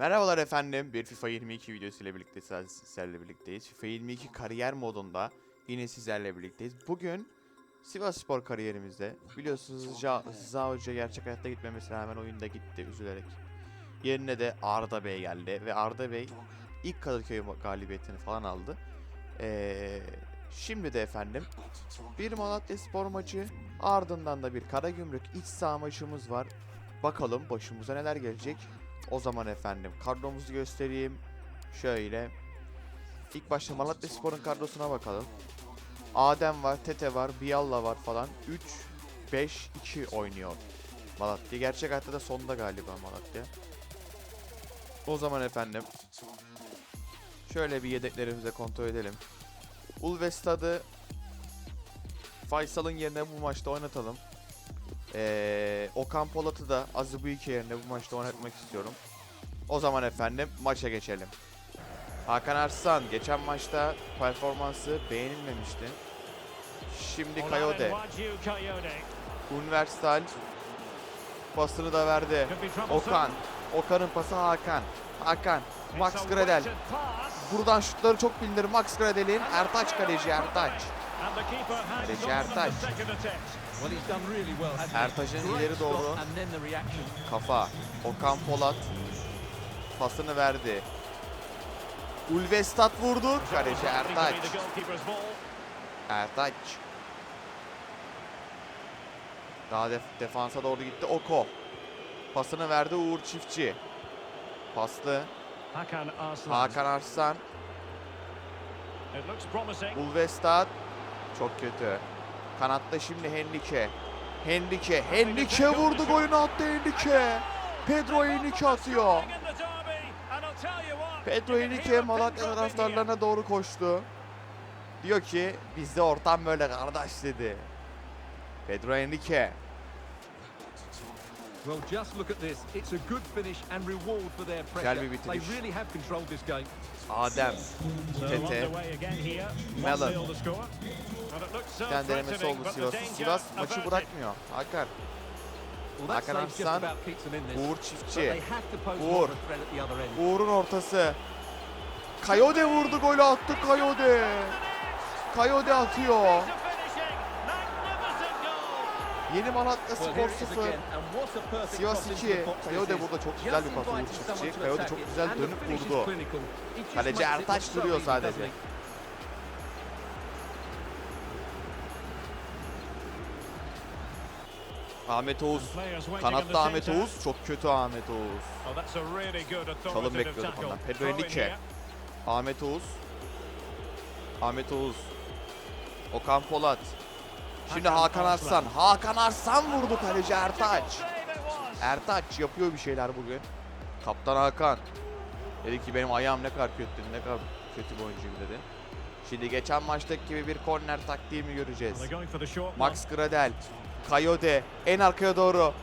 Merhabalar efendim. Bir FIFA 22 videosu ile birlikte sizlerle birlikteyiz. FIFA 22 kariyer modunda yine sizlerle birlikteyiz. Bugün Sivas Spor kariyerimizde biliyorsunuz Ja- Rıza Hoca gerçek hayatta gitmemesine rağmen oyunda gitti üzülerek. Yerine de Arda Bey geldi ve Arda Bey ilk Kadıköy galibiyetini falan aldı. Ee, şimdi de efendim bir Malatya Spor maçı ardından da bir Karagümrük iç saha maçımız var. Bakalım başımıza neler gelecek. O zaman efendim kadromuzu göstereyim. Şöyle. İlk başta Malatya Spor'un kadrosuna bakalım. Adem var, Tete var, Bialla var falan. 3 5 2 oynuyor Malatya. Gerçek hayatta da sonda galiba Malatya. O zaman efendim şöyle bir yedeklerimize kontrol edelim. Ulvestad'ı Faysal'ın yerine bu maçta oynatalım. Ee, Okan Polat'ı da Azubuike yerine bu maçta oynatmak istiyorum. O zaman efendim maça geçelim. Hakan Arslan geçen maçta performansı beğenilmemişti. Şimdi Kayode, Universal pasını da verdi. Okan, Okan'ın pası Hakan. Hakan, Max Gradel. Buradan şutları çok bilinir Max Gradel'in. Ertaç kaleci Ertaç. Kaleci Ertaç. Great ileri doğru kafa. Okan Polat pasını verdi. Ulvestat vurdu. Kaleci Ertaç. Ertaç. Daha def defansa doğru gitti. Oko. Pasını verdi Uğur Çiftçi. Paslı. Hakan Arslan. Hakan Arslan. Ulvestat. Çok kötü. Kanatta şimdi Henrique. Henrique. Henrique vurdu golünü attı Henrique. Pedro Henrique atıyor. Pedro Henrique Malatya taraftarlarına doğru koştu. Diyor ki bizde ortam böyle kardeş dedi. Pedro Henrique. Well, just look at this. It's a good finish and reward for their Güzel pressure. bir They bitiriş. really have controlled this game. Adem. Tete. underway again here. Melon. 1-0 the score. And it looks so Bir tane denemesi oldu Sivas'ın. Sivas maçı bırakmıyor. Hakan. Well, that Hakan save just Arslan, about keeps them in this. Uğur But they Çiftçi. have to pose Uğur. more of a threat at the other end. Uğur'un ortası. Kayode vurdu golü attı Kayode. Kayode atıyor. Yeni Malatya Spor here it is 0. again, and what a perfect Sivas cross into 2. the box this Kayode is. burada çok güzel bir pas Uğur inviting someone Çiftçi. to Kayode attack çok güzel dönüp vurdu. Kaleci Ertaç duruyor sadece. Ahmet Oğuz. Kanatta Ahmet. Oğuz. Çok kötü Ahmet Oğuz. Çalım bekliyorduk ondan. Pedro Henrique. Ahmet Oğuz. Ahmet Oğuz. Okan Polat. Şimdi Hakan Arslan. Hakan Arslan vurdu kaleci Ertaç. Ertaç yapıyor bir şeyler bugün. Kaptan Hakan. Dedi ki benim ayağım ne kadar kötü, ne kadar kötü bir oyuncuyum dedi. Şimdi geçen maçtaki gibi bir korner taktiğimi göreceğiz. Max Gradel, Kayode, en arkaya doğru.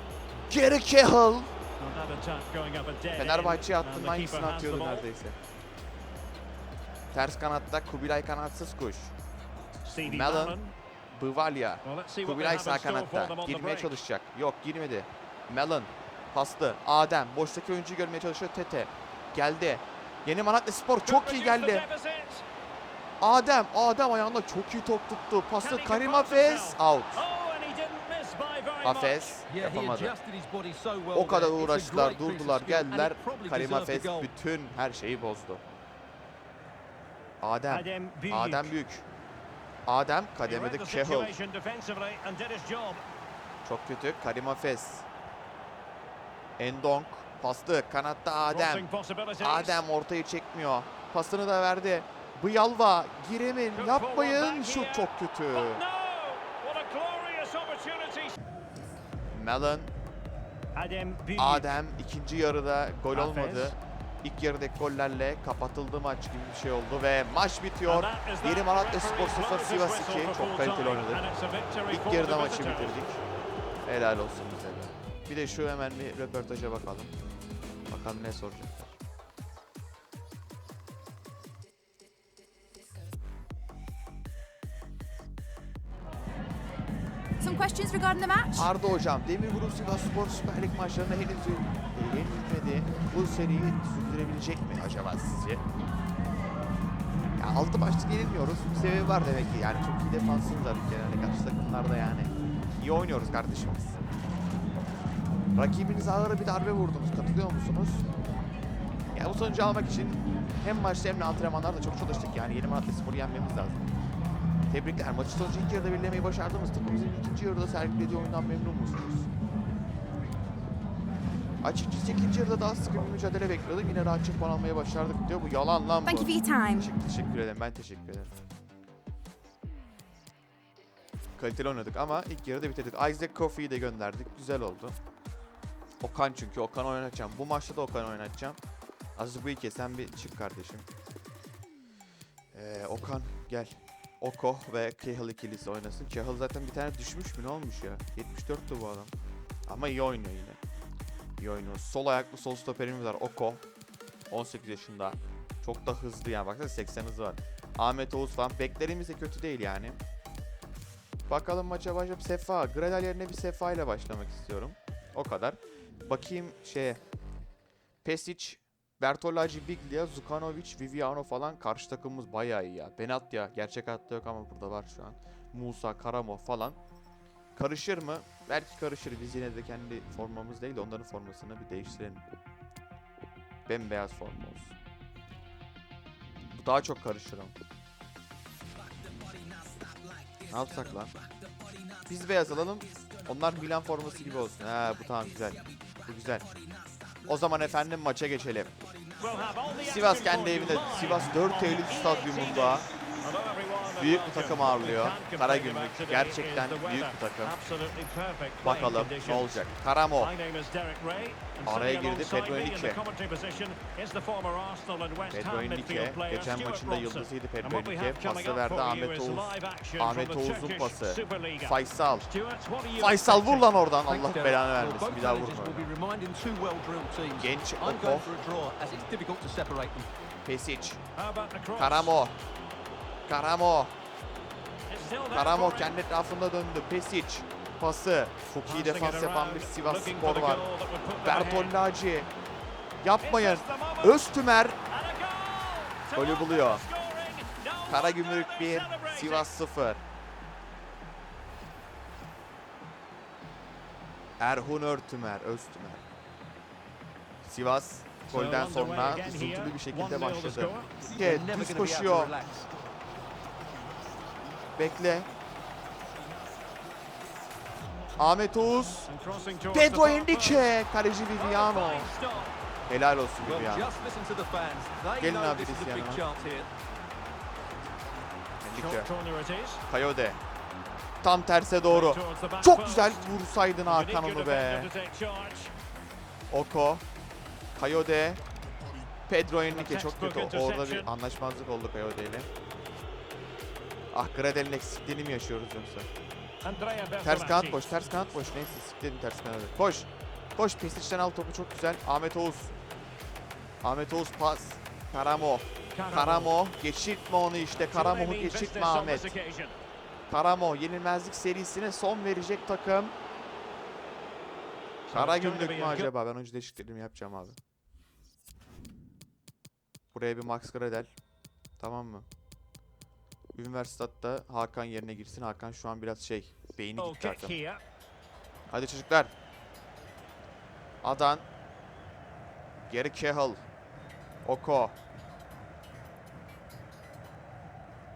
Geri Cahill. Well, that attack going up a dead Fenerbahçe end, and attığının the aynısını keeper has the atıyordu neredeyse. Ters kanatta Kubilay kanatsız kuş. Mellon. Bıvalya. Kubilay sağ kanatta. Girmeye çalışacak. Yok girmedi. Melon. Paslı. Adem. Boştaki oyuncuyu görmeye çalışıyor. Tete. Geldi. Yeni Malatya Spor çok iyi geldi. Adem. Adem ayağında çok iyi top tuttu. Pası Karim Hafez. Out. Oh. Hafez yapamadı. O kadar uğraştılar, durdular, geldiler. Karim Hafez bütün her şeyi bozdu. Adem. Adem Büyük. Adem kademede Cahill. Çok kötü. Karim Hafez. Endonk. Paslı. Kanatta Adem. Adem ortayı çekmiyor. Pasını da verdi. Bıyalva. Giremin. Yapmayın. Şut çok kötü. Oh. Melon. Adem ikinci yarıda gol olmadı. İlk yarıdaki gollerle kapatıldı maç gibi bir şey oldu ve maç bitiyor. Yeni Malatya Spor 0 blows his Sivas whistle 2. for Çok kaliteli victory İlk yarıda maçı bitirdik. Helal olsun bize de. Bir de şu hemen bir röportaja bakalım. Bakalım ne soracaklar. Some questions regarding the match? Arda Hocam, Demir Grup Sivas Spor Süper Lig maçlarında henüz bu seriyi sürdürebilecek mi acaba sizce? Ya altı başlı yenilmiyoruz. Bir sebebi var demek ki. Yani çok iyi defansımız var genelde karşı takımlarda yani. İyi oynuyoruz kardeşim biz. Rakibinize ağır bir darbe vurdunuz. Katılıyor musunuz? Ya bu sonucu almak için hem maçta hem de antrenmanlarda çok çalıştık. Yani yeni Malatya Spor'u yenmemiz lazım. Tebrikler. Maçı sonucu ilk yarıda belirlemeyi başardığımız takımımızın ikinci yarıda sergilediği oyundan memnun musunuz? Açıkçası ikinci yarıda daha sıkı bir mücadele bekliyordum. Yine rahatça puan almaya başardık diyor. Bu yalan lan bu. Thank you for your time. Teşekkür, teşekkür ederim. Ben teşekkür ederim. Kaliteli oynadık ama ilk yarıda bitirdik. Isaac Coffey'i de gönderdik. Güzel oldu. Okan çünkü. Okan oynatacağım. Bu maçta da Okan oynatacağım. Azubuike sen bir çık kardeşim. Ee, Okan gel. Oko ve Cahill ikilisi oynasın. Cahill zaten bir tane düşmüş mü ne olmuş ya? 74'tü bu adam. Ama iyi oynuyor yine. İyi oynuyor. Sol ayaklı sol stoperimiz var. Oko. 18 yaşında. Çok da hızlı yani. Baksana 80 hızı var. Ahmet Oğuz falan. Beklerimiz de kötü değil yani. Bakalım maça başlayıp Sefa. Gradal yerine bir Sefa ile başlamak istiyorum. O kadar. Bakayım şeye. Pesic, Bertolacci, Biglia, Zukanovic, Viviano falan karşı takımımız bayağı iyi ya. Benatya gerçek hayatta yok ama burada var şu an. Musa, Karamo falan. Karışır mı? Belki karışır. Biz yine de kendi formamız değil de onların formasını bir değiştirelim. Bembeyaz forma olsun. Bu daha çok karışır ama. Ne yapsak lan? Biz beyaz alalım. Onlar Milan forması gibi olsun. Ha bu tamam güzel. Bu güzel. O zaman efendim maça geçelim. Sivas kendi evinde. Sivas 4 Eylül stadyumunda büyük bir takım ağırlıyor. Karagümrük gerçekten büyük bir takım. Bakalım ne olacak. Karamo. Araya girdi Pedro me in Enrique. the commentary position is the former Arsenal and West Pedro Ham Enrique midfield player geçen maçında yıldızıydı Pedro what we Enrique. have coming Pası verdi Ahmet Oğuz. Ahmet Oğuz'un pası. Faysal. Faysal vur lan oradan. Allah belanı vermesin. Bir daha vurma. Genç Oko. Pesic. Karamo. Karamo. Karamo kendi etrafında döndü. Pesic. Pası. Çok iyi defans yapan bir Sivas Spor var. Bertollacci. Yapmayın. Öztümer. Golü buluyor. Karagümrük they're 1, celebrating. Sivas 0. Erhun Örtümer, Öztümer. Sivas golden sonra üzüntülü bir şekilde 1-0 the başladı. Evet, düz koşuyor. Bekle. Ahmet Oğuz. Pedro the far post. Enrique. Kaleci Viviano. Helal olsun Viviano. Gelin abi big yanıma. chance here. Enrique. Short corner it is. Coyote. Tam terse doğru. Çok güzel vursaydın Hakan onu be. Oko, Kayode, Pedro Enrique çok kötü. Orada bir anlaşmazlık oldu Kayode ile. Ah Gradel'in eksikliğini mi yaşıyoruz yoksa? Ters kanat boş, ters kanat boş. Neyse sikledim ters kanadı. Koş. Koş Pesic'ten al topu çok güzel. Ahmet Oğuz. Ahmet Oğuz pas. Karamo. Karamo. Geçirtme onu işte. Karamo'yu geçirtme Ahmet. Karamo yenilmezlik serisine son verecek takım. Kara be mü acaba? Ben önce değişikliklerimi yapacağım abi. Buraya bir Max Gradel. Tamam mı? Üniversitatta Hakan yerine girsin. Hakan şu an biraz şey, beyni Oh, gitti Hakan. Hadi çocuklar. Adan. Geri Cahill. Oko.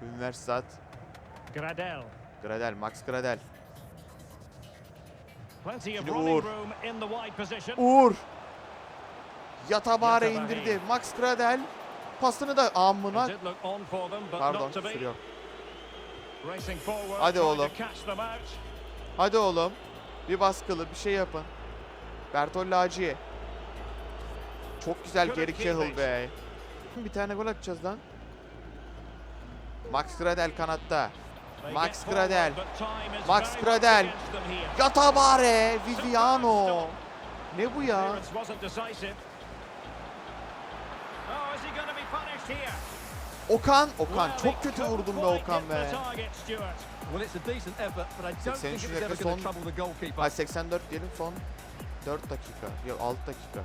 Üniversitat. Gradel. Gradel, Max Gradel. Şimdi Uğur. Uğur. Yatabare indirdi. Max Gradel. Pasını da amına. Pardon, not to kusur be. yok. Racing forward, Hadi oğlum. Hadi oğlum. Bir baskılı bir şey yapın. Bertollacci. Çok güzel at Cahill be. Bir tane gol atacağız lan. Max Gradel kanatta. Max Gradel. Max Gradel. Yatabare. Viviano. Ne bu ya? Okan. Okan çok kötü vurdun be Okan be. target, Stuart. Well, it's a decent effort, but I don't 83 think it was ever dakika son-. Ay 84 diyelim son 4 dakika. Yok 6 dakika.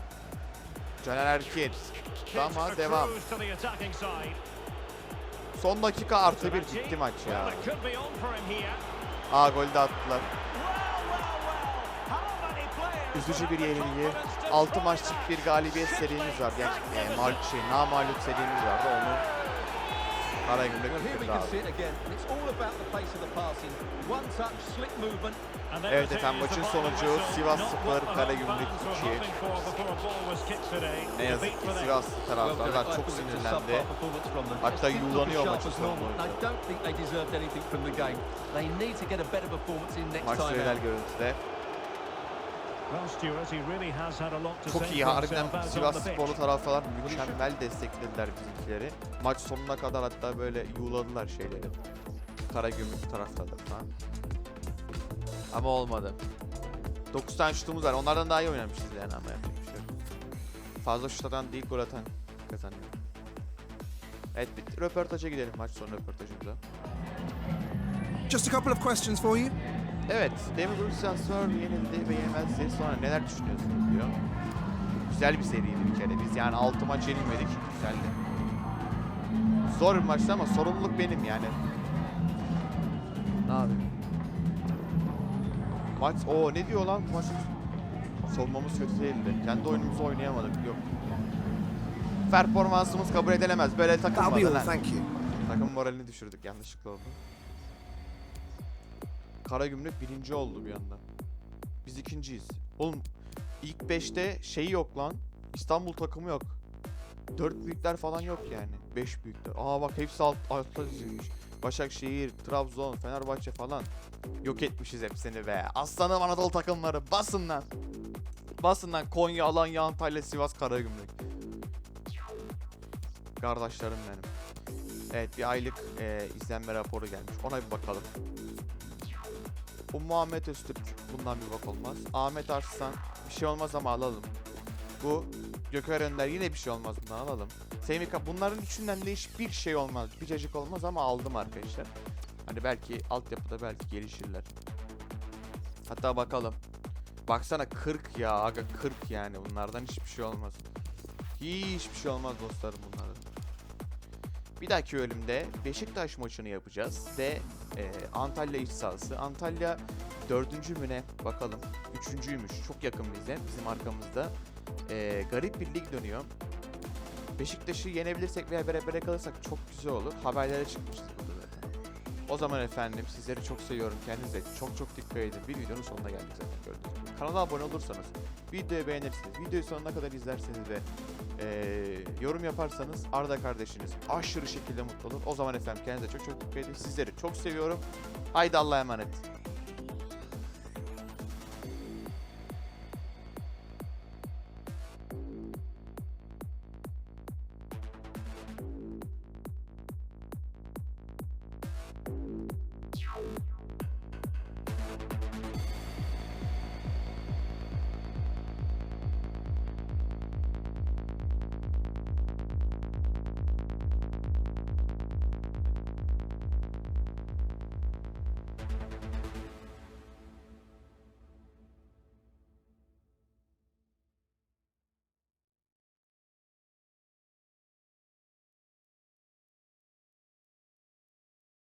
Caner Erkin. Ama devam. Son dakika artı bir bitti maç ya. Aa golü de attılar. Üzücü bir yenilgi. confidence to 6 follow maçlık bir galibiyet serimiz var. Yani e, mal şey, namalip serimiz vardı. Onu Karagümrük Well, here we bitirdi can abi. see it again. It's all about the pace of the passing. One touch, slick movement. And there Evet efendim, maçın sonucu. Sivas Not 0, what the home Karagümrük fans were 2. hoping for before a ball was kicked today. Ne yazık ki Well, taraftarlar çok sinirlendi. Hatta sharp maçın sonunda. I don't think they deserved anything from the game. They need to get a better performance in next Maç out. görüntüde. Well, Stuart, he really has had a lot to Çok iyi. Harbiden Sivas sporlu taraftarlar mükemmel desteklediler bizimkileri. Maç sonuna kadar hatta böyle yuğladılar şeyleri. Karagümrük taraftarları falan. Ama olmadı. 9 tane şutumuz var. Onlardan daha iyi oynamışız yani ama yapacak bir şey yok. Fazla şut atan değil gol atan kazanıyor. Evet bitti. Röportaja gidelim maç sonu röportajımıza. Just a couple of questions for you. Evet, Demir Bursaspor yenildi ve yenilmezdi. Sonra neler düşünüyorsunuz diyor. Güzel bir seriydi bir kere. Biz yani 6 maç yenilmedik. Güzeldi. Zor bir maçtı ama sorumluluk benim yani. Ne yapayım? Maç, o ne diyor lan? Maç savunmamız kötü değildi. Kendi oyunumuzu oynayamadık. Yok. Performansımız kabul edilemez. Böyle takılmadı lan. thank you. Takım moralini düşürdük yanlışlıkla oldu. Karagümrük birinci oldu bir anda. Biz ikinciyiz. Oğlum ilk 5'te şeyi yok lan. İstanbul takımı yok. 4 büyükler falan yok yani. 5 büyükler. Aa bak hepsi alt, altta dizilmiş. Başakşehir, Trabzon, Fenerbahçe falan. Yok etmişiz hepsini be. Aslanım Anadolu takımları basın lan. Basın lan Konya, Alanya, Antalya, Sivas, Karagümrük. Kardeşlerim benim. Evet bir aylık e, izlenme raporu gelmiş. Ona bir bakalım. Bu Muhammed Öztürk. Bundan bir bak olmaz. Ahmet Arslan. Bir şey olmaz ama alalım. Bu Gökhan Önder yine bir şey olmaz bundan alalım. Semih Kap- bunların üçünden de hiçbir şey olmaz. Bir cacık olmaz ama aldım arkadaşlar. Hani belki altyapıda belki gelişirler. Hatta bakalım. Baksana 40 ya aga 40 yani bunlardan hiçbir şey olmaz. Hiçbir şey olmaz dostlarım bunlardan. Bir dahaki bölümde Beşiktaş maçını yapacağız ve e, Antalya iç sahası. Antalya dördüncü mü ne? Bakalım. Üçüncüymüş. Çok yakın bize. Bizim arkamızda. E, garip bir lig dönüyor. Beşiktaş'ı yenebilirsek veya berabere kalırsak çok güzel olur. Haberlere çıkmıştık burada zaten. O zaman efendim sizleri çok seviyorum. Kendinize çok çok dikkat edin. Bir videonun sonuna geldik zaten gördüğünüz gibi. Kanala abone olursanız, videoyu beğenirsiniz, videoyu sonuna kadar izlerseniz ve eee, yorum yaparsanız Arda kardeşiniz aşırı şekilde mutlu olur. O zaman efendim kendinize çok çok dikkat edin. Sizleri çok seviyorum. Haydi Allah'a emanet.